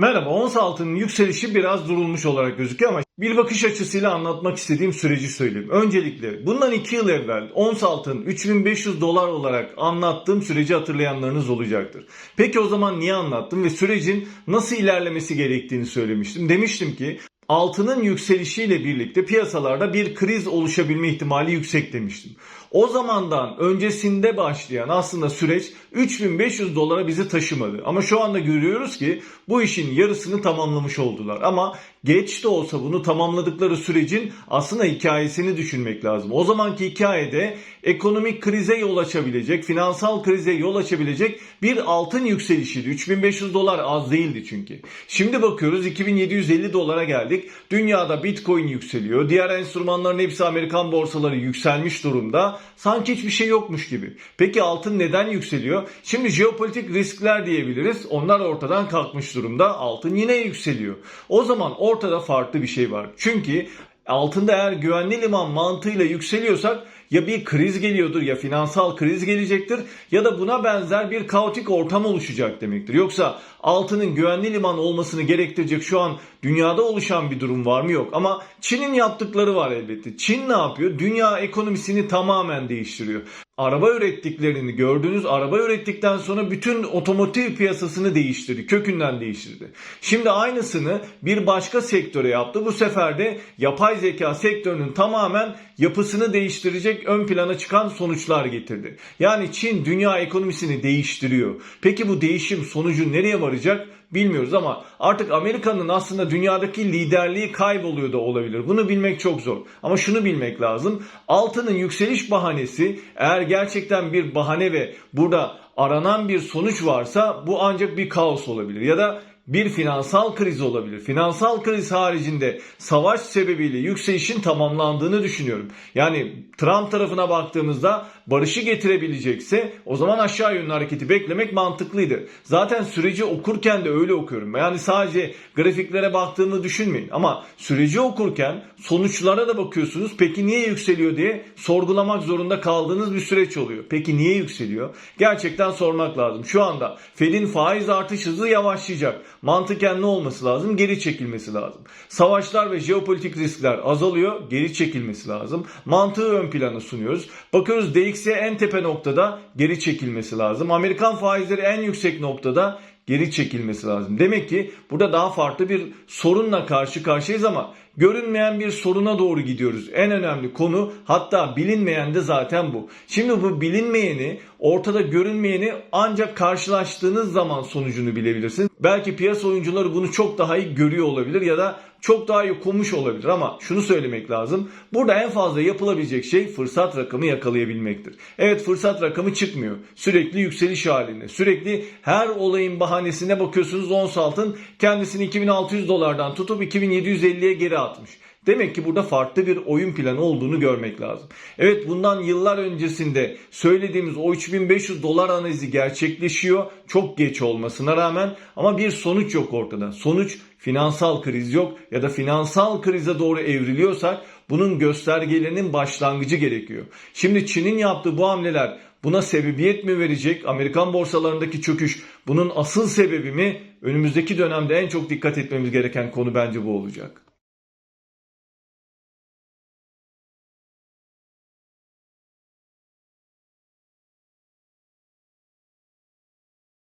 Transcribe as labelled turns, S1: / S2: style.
S1: Merhaba, ons altının yükselişi biraz durulmuş olarak gözüküyor ama bir bakış açısıyla anlatmak istediğim süreci söyleyeyim. Öncelikle bundan 2 yıl evvel ons altın 3500 dolar olarak anlattığım süreci hatırlayanlarınız olacaktır. Peki o zaman niye anlattım ve sürecin nasıl ilerlemesi gerektiğini söylemiştim. Demiştim ki altının yükselişiyle birlikte piyasalarda bir kriz oluşabilme ihtimali yüksek demiştim. O zamandan öncesinde başlayan aslında süreç 3500 dolara bizi taşımadı. Ama şu anda görüyoruz ki bu işin yarısını tamamlamış oldular. Ama geç de olsa bunu tamamladıkları sürecin aslında hikayesini düşünmek lazım. O zamanki hikayede ekonomik krize yol açabilecek, finansal krize yol açabilecek bir altın yükselişiydi. 3500 dolar az değildi çünkü. Şimdi bakıyoruz 2750 dolara geldik. Dünyada Bitcoin yükseliyor. Diğer enstrümanların hepsi Amerikan borsaları yükselmiş durumda. Sanki hiçbir şey yokmuş gibi. Peki altın neden yükseliyor? Şimdi jeopolitik riskler diyebiliriz. Onlar ortadan kalkmış durumda. Altın yine yükseliyor. O zaman ortada farklı bir şey var. Çünkü altında eğer güvenli liman mantığıyla yükseliyorsak ya bir kriz geliyordur ya finansal kriz gelecektir ya da buna benzer bir kaotik ortam oluşacak demektir. Yoksa altının güvenli liman olmasını gerektirecek şu an dünyada oluşan bir durum var mı yok ama Çin'in yaptıkları var elbette. Çin ne yapıyor? Dünya ekonomisini tamamen değiştiriyor. Araba ürettiklerini gördünüz. Araba ürettikten sonra bütün otomotiv piyasasını değiştirdi. Kökünden değiştirdi. Şimdi aynısını bir başka sektöre yaptı. Bu sefer de yapay zeka sektörünün tamamen yapısını değiştirecek ön plana çıkan sonuçlar getirdi. Yani Çin dünya ekonomisini değiştiriyor. Peki bu değişim sonucu nereye varacak? bilmiyoruz ama artık Amerika'nın aslında dünyadaki liderliği kayboluyor da olabilir. Bunu bilmek çok zor. Ama şunu bilmek lazım. Altının yükseliş bahanesi eğer gerçekten bir bahane ve burada aranan bir sonuç varsa bu ancak bir kaos olabilir. Ya da bir finansal kriz olabilir. Finansal kriz haricinde savaş sebebiyle yükselişin tamamlandığını düşünüyorum. Yani Trump tarafına baktığımızda barışı getirebilecekse o zaman aşağı yönlü hareketi beklemek mantıklıydı. Zaten süreci okurken de öyle okuyorum. Yani sadece grafiklere baktığını düşünmeyin. Ama süreci okurken sonuçlara da bakıyorsunuz. Peki niye yükseliyor diye sorgulamak zorunda kaldığınız bir süreç oluyor. Peki niye yükseliyor? Gerçekten sormak lazım. Şu anda Fed'in faiz artış hızı yavaşlayacak. Mantıken ne olması lazım? Geri çekilmesi lazım. Savaşlar ve jeopolitik riskler azalıyor. Geri çekilmesi lazım. Mantığı ön plana sunuyoruz. Bakıyoruz DXY en tepe noktada geri çekilmesi lazım. Amerikan faizleri en yüksek noktada geri çekilmesi lazım. Demek ki burada daha farklı bir sorunla karşı karşıyayız ama görünmeyen bir soruna doğru gidiyoruz. En önemli konu hatta bilinmeyen de zaten bu. Şimdi bu bilinmeyeni, ortada görünmeyeni ancak karşılaştığınız zaman sonucunu bilebilirsiniz. Belki piyasa oyuncuları bunu çok daha iyi görüyor olabilir ya da çok daha iyi okumuş olabilir ama şunu söylemek lazım. Burada en fazla yapılabilecek şey fırsat rakamı yakalayabilmektir. Evet fırsat rakamı çıkmıyor. Sürekli yükseliş halinde. Sürekli her olayın bahanesine bakıyorsunuz ons altın kendisini 2600 dolardan tutup 2750'ye geri atmış. Demek ki burada farklı bir oyun planı olduğunu görmek lazım. Evet bundan yıllar öncesinde söylediğimiz o 3500 dolar analizi gerçekleşiyor. Çok geç olmasına rağmen ama bir sonuç yok ortada. Sonuç finansal kriz yok ya da finansal krize doğru evriliyorsak bunun göstergelerinin başlangıcı gerekiyor. Şimdi Çin'in yaptığı bu hamleler buna sebebiyet mi verecek? Amerikan borsalarındaki çöküş bunun asıl sebebi mi? Önümüzdeki dönemde en çok dikkat etmemiz gereken konu bence bu olacak.